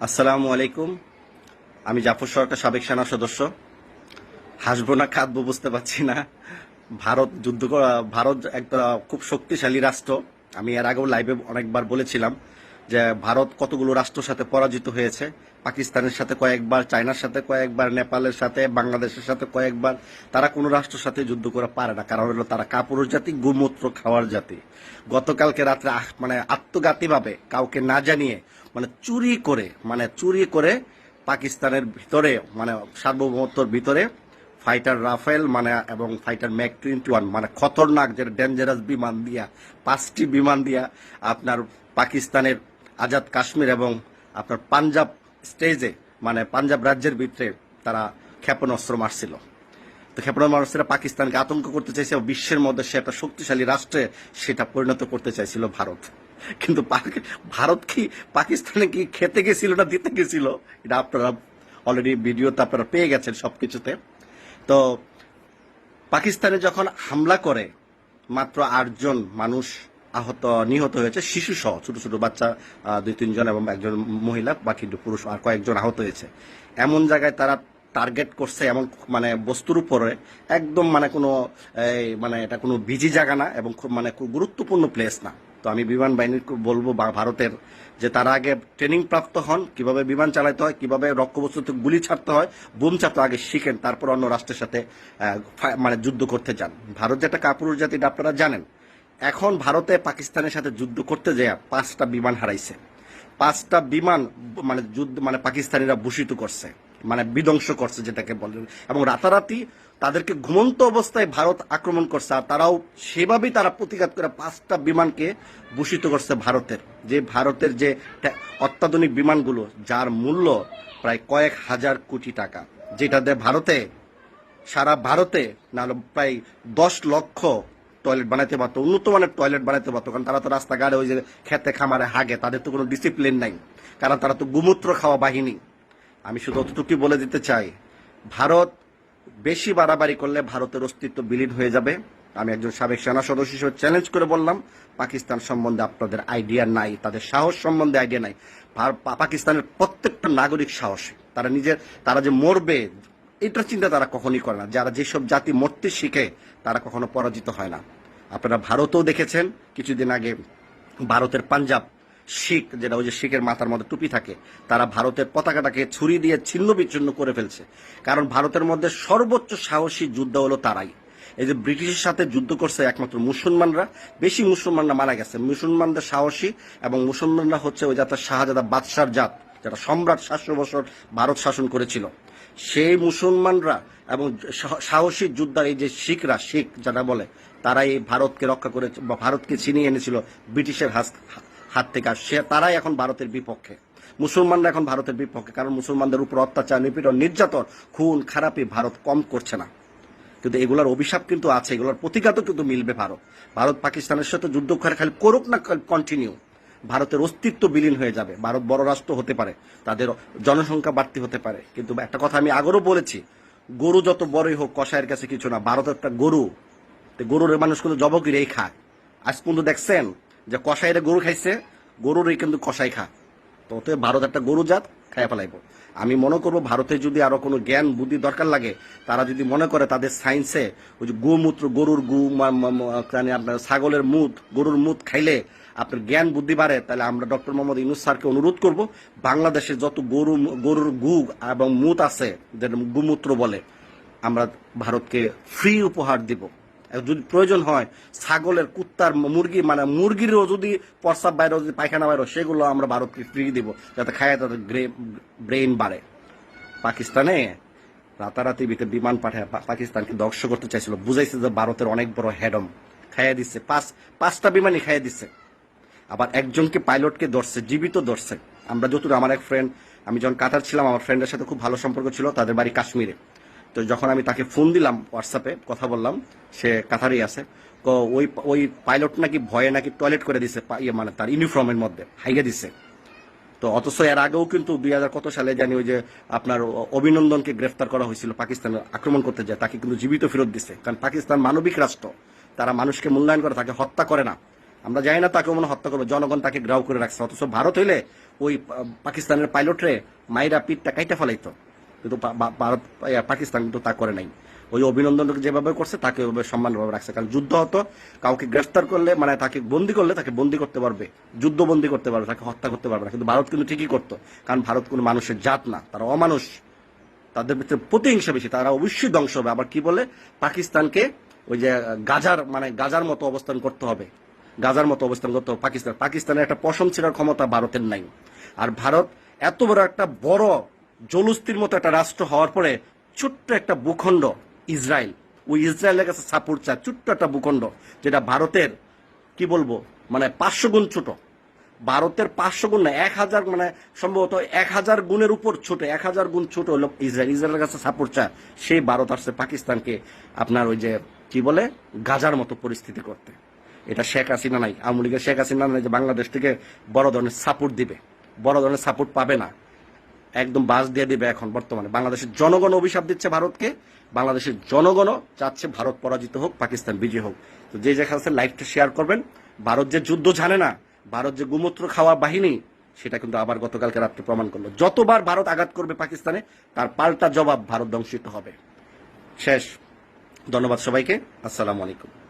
আসসালামু আলাইকুম। আমি জাফর সরকার, সাবেক সেনা সদস্য। হাসবো না, কাঁদবো, বুঝতে পারছি না। ভারত যুদ্ধ ভারত একটা খুব শক্তিশালী রাষ্ট্র। আমি এর আগেও লাইভে অনেকবার বলেছিলাম যে ভারত কতগুলো রাষ্ট্রের সাথে পরাজিত হয়েছে। পাকিস্তানের সাথে কয়েকবার, চায়নার সাথে কয়েকবার, নেপালের সাথে, বাংলাদেশের সাথে কয়েকবার। তারা কোনো রাষ্ট্রের সাথে যুদ্ধ করে পারে না। কারণ হলো তারা কাপুরুষ জাতি, গোমূত্র খাওয়ার জাতি। গতকালকে রাত্রে মানে আত্মঘাতীভাবে কাউকে না জানিয়ে মানে চুরি করে মানে চুরি করে পাকিস্তানের ভিতরে মানে সার্বভৌমত্বর ভিতরে ফাইটার রাফেল মানে এবং ফাইটার ম্যাক টোয়েন্টি ওয়ান মানে খতরনাক যেটা ডেঞ্জারাস বিমান দিয়া, পাঁচটি বিমান দিয়া আপনার পাকিস্তানের আজাদ কাশ্মীর এবং আপনার পাঞ্জাব স্টেজে মানে পাঞ্জাব রাজ্যের ভিতরে তারা ক্ষেপণাস্ত্র মারছিল। তো ক্ষেপণাস্ত্র পাকিস্তানকে আতঙ্ক করতে চাইছে বিশ্বের মধ্যে সে একটা শক্তিশালী রাষ্ট্রে সেটা পরিণত করতে চাইছিল ভারত। কিন্তু ভারত কি পাকিস্তানে কি খেতে গেছিল না দিতে গেছিল? এটা আপনারা অলরেডি ভিডিওতে আপনারা পেয়ে গেছেন সবকিছুতে। তো পাকিস্তানে যখন হামলা করে, মাত্র আটজন মানুষ আহত, নিহত হয়েছে শিশু সহ ছোট ছোট বাচ্চা দুই তিনজন এবং একজন মহিলা, বাকি পুরুষ আর কয়েকজন আহত হয়েছে। এমন জায়গায় তারা টার্গেট করছে, এমন মানে বস্তুর উপরে, একদম মানে কোনো মানে এটা কোনো বিজি জায়গা না এবং খুব মানে গুরুত্বপূর্ণ প্লেস না। তো আমি বিমান বাহিনীর বলব ভারতের যে তারা আগে ট্রেনিং প্রাপ্ত হন, কীভাবে বিমান চালাতে হয়, কীভাবে রক্তবস্তুতে গুলি ছাড়তে হয়, বুম ছাড়তে আগে শিখেন, তারপর অন্য রাষ্ট্রের সাথে মানে যুদ্ধ করতে যান। ভারত যেটা কাপুরুষ জাতি আপনারা জানেন। এখন ভারতে পাকিস্তানের সাথে যুদ্ধ করতে যায় পাঁচটা বিমান হারাইছে। পাঁচটা বিমান মানে যুদ্ধ মানে পাকিস্তানিরা ভূষিত করছে। মানে বিধ্বংস করছে যেটাকে বলে। এবং রাতারাতি তাদেরকে ঘুমন্ত অবস্থায় ভারত আক্রমণ করছে, আর তারাও সেভাবেই তারা প্রতিঘাত করে পাঁচটা বিমানকে ভূষিত করছে ভারতের। যে ভারতের যে অত্যাধুনিক বিমানগুলো, যার মূল্য প্রায় কয়েক হাজার কোটি টাকা, যেটা যেটাতে ভারতে, সারা ভারতে না প্রায় দশ লক্ষ টয়লেট বানাইতে পারতো, উন্নত মানের টয়লেট বানাইতে পারতো, কারণ তারা তো রাস্তাঘাটে ওই যে খেতে খামারে হাগে, তাদের তো কোনো ডিসিপ্লিন নাই। কারণ তারা তো গুমূত্র খাওয়া বাহিনী। আমি শুধু অতটুকুই বলে দিতে চাই, ভারত বেশি বাড়াবাড়ি করলে ভারতের অস্তিত্ব বিলীন হয়ে যাবে। আমি একজন সাবেক সেনা সদস্য হিসেবে চ্যালেঞ্জ করে বললাম, পাকিস্তান সম্বন্ধে আপনাদের আইডিয়া নাই, তাদের সাহস সম্বন্ধে আইডিয়া নাই। পাকিস্তানের প্রত্যেকটা নাগরিক সাহসী। তারা নিজের তারা যে মরবে, এটার চিন্তা তারা কখনই করে না। যারা যেসব জাতি মরতে শিখে, তারা কখনো পরাজিত হয় না। আপনারা ভারতও দেখেছেন, কিছুদিন আগে ভারতের পাঞ্জাব শিখ, যেটা ওই যে শিখের মাথার মধ্যে টুপি থাকে, তারা ভারতের পতাকাটাকে ছুরি দিয়ে ছিন্ন বিচ্ছিন্ন করে ফেলছে। কারণ ভারতের মধ্যে সর্বোচ্চ সাহসী যুদ্ধ হলো তারাই। এই যে ব্রিটিশের সাথে যুদ্ধ করছে একমাত্র মুসলমানরা, বেশি মুসলমানরা মারা গেছে। মুসলমানদের সাহসী এবং মুসলমানরা হচ্ছে ওই জাতের শাহজাদা বাদশার জাত, যেটা সম্রাট সাতশো বছর ভারত শাসন করেছিল। সেই মুসলমানরা এবং সাহসী যোদ্ধার এই যে শিখরা, শিখ যারা বলে, তারাই এই ভারতকে রক্ষা করে ভারতকে ছিনিয়ে এনেছিল ব্রিটিশের হাত হাত থেকে আসছে তারাই এখন ভারতের বিপক্ষে। মুসলমানরা এখন ভারতের বিপক্ষে, কারণ মুসলমানদের উপর অত্যাচার, নিপীড়ন, নির্যাতন, খুন, খারাপি ভারত কম করছে না। কিন্তু এগুলোর অভিশাপ কিন্তু আছে, এগুলোর প্রতিঘাতও কিন্তু মিলবে ভারত। ভারত পাকিস্তানের সাথে যুদ্ধ করে খালি করুক না কন্টিনিউ ভারতের অস্তিত্ব বিলীন হয়ে যাবে। ভারত বড় রাষ্ট্র হতে পারে, তাদের জনসংখ্যা বাড়তি হতে পারে। কিন্তু একটা কথা আমি আগেও বলেছি, গরু যত বড়ই হোক কষায়ের কাছে কিছু না, ভারত একটা গরু। গরুর মানুষ কিন্তু জবকিরেই খায়। আজ পর্যন্ত দেখছেন যে কষাইরে গরু খাইছে, গরুরই কিন্তু কষাই খা। তো অতএব ভারত একটা গরু জাত, খাইয়া ফেলাইব। আমি মনে করব ভারতে যদি আরও কোনো জ্ঞান, বুদ্ধি দরকার লাগে, তারা যদি মনে করে তাদের সায়েন্সে ওই যে গোমূত্র, গরুর গু আপনার ছাগলের মুদ গরুর মুদ খাইলে আপনার জ্ঞান বুদ্ধি বাড়ে, তাহলে আমরা ডক্টর মোহাম্মদ ইনুস স্যারকে অনুরোধ করব, বাংলাদেশে যত গরু, গরুর গু এবং মুত আছে, যেটা গুমূত্র বলে, আমরা ভারতকে ফ্রি উপহার দিব। যদি প্রয়োজন হয়, ছাগলের, কুত্তার, মুরগি মানে মুরগিরও যদি প্রস্রাব বাইরে, যদি পায়খানা বাইরে, সেগুলো আমরা ভারতকে ফ্রি দিব, যাতে খায় তাদের ব্রেন বাড়ে। পাকিস্তানে রাতারাতি ভিতরে বিমান পাঠায় পাকিস্তানকে ধ্বংস করতে চাইছিল। বুঝাইছে যে ভারতের অনেক বড় হেডম খাইয়ে দিচ্ছে। পাঁচ পাঁচটা বিমানই খাইয়ে দিচ্ছে। আবার একজনকে পাইলটকে ধরছে, জীবিত ধরছে। আমরা যতটুকু আমার এক ফ্রেন্ড আমি যখন কাতার ছিলাম, আমার ফ্রেন্ডের সাথে খুব ভালো সম্পর্ক ছিল, তাদের বাড়ি কাশ্মীরে। তো যখন আমি তাকে ফোন দিলাম হোয়াটসঅ্যাপে কথা বললাম, সে কাতারই আছে, তো ওই ওই পাইলট নাকি ভয়ে নাকি টয়লেট করে দিছে ইয়ে মানে তার ইউনিফর্মের মধ্যে, হাইগে দিছে। তো অথচ এর আগেও কিন্তু দুই হাজার কত সালে জানি ওই যে আপনার অভিনন্দনকে গ্রেফতার করা হয়েছিল পাকিস্তান আক্রমণ করতে যায়, তাকে কিন্তু জীবিত ফেরত দিছে। কারণ পাকিস্তান মানবিক রাষ্ট্র, তারা মানুষকে মূল্যায়ন করে, তাকে হত্যা করে না। আমরা জানি না তাকে মনে হত্যা করবে, জনগণ তাকে গ্রাহ করে রাখছে। অথচ ভারত হইলে ওই পাকিস্তানের পাইলটরে মাইরা পিঠটা কাইটা ফেলাইতো। কিন্তু ভারত পাকিস্তান কিন্তু তা করে নাই। ওই অভিনন্দনকে যেভাবে করছে, তাকে ওইভাবে সম্মানভাবে রাখছে। কারণ যুদ্ধ হতো, কাউকে গ্রেফতার করলে মানে তাকে বন্দি করলে, তাকে বন্দি করতে পারবে। যুদ্ধ বন্দি করতে পারবে, তাকে হত্যা করতে পারবে না। কিন্তু ভারত কিন্তু ঠিকই করতো। কারণ ভারত কোনো মানুষের জাত না। তারা অমানুষ। তাদের ভিতরে প্রতিহিংসা বেশি। তারা অবশ্যই ধ্বংস হবে। আবার কি বলে? পাকিস্তানকে ওই যে গাজার মানে গাজার মতো অবস্থান করতে হবে। গাজার মতো অবস্থান করতে হবে পাকিস্তান। পাকিস্তানের একটা পশম ছেড়ার ক্ষমতা ভারতের নাই। আর ভারত এত বড় একটা বড় জলুস্তির মতো একটা রাষ্ট্র হওয়ার পরে ছোট্ট একটা ভূখণ্ড, ইসরায়েল। ওই ইসরায়েলের কাছে সাপোর্ট চায় ছোট্ট একটা ভূখণ্ড, যেটা ভারতের, কি বলব মানে পাঁচশো গুণ ছোট। ভারতের পাঁচশো গুণ না, এক হাজার মানে সম্ভবত এক হাজার গুণের উপর ছোট, এক হাজার গুণ ছোট হলো ইসরায়েল। ইসরায়েলের কাছে সাপোর্ট চায় সেই ভারত আসছে পাকিস্তানকে আপনার ওই যে, কি বলে, গাজার মতো পরিস্থিতি করতে। এটা শেখ হাসিনা নাই, আওয়ামী লীগের শেখ হাসিনা নাই যে বাংলাদেশ থেকে বড় ধরনের সাপোর্ট দিবে। বড় ধরনের সাপোর্ট পাবে না। একদম বাস দিয়ে দিবে এখন বর্তমানে। বাংলাদেশের জনগণ অভিশাপ দিচ্ছে ভারতকে, বাংলাদেশের জনগণও চাচ্ছে ভারত পরাজিত হোক, পাকিস্তান বিজয় হোক। তো যে যেখানে আছে লাইভটা শেয়ার করবেন, ভারত যে যুদ্ধ জানে না, ভারত যে গুমূত্র খাওয়া বাহিনী, সেটা কিন্তু আবার গতকালকে রাত্রে প্রমাণ করল। যতবার ভারত আঘাত করবে পাকিস্তানে, তার পাল্টা জবাব ভারত ধ্বংসিত হবে। শেষ। ধন্যবাদ সবাইকে। আসসালামু আলাইকুম।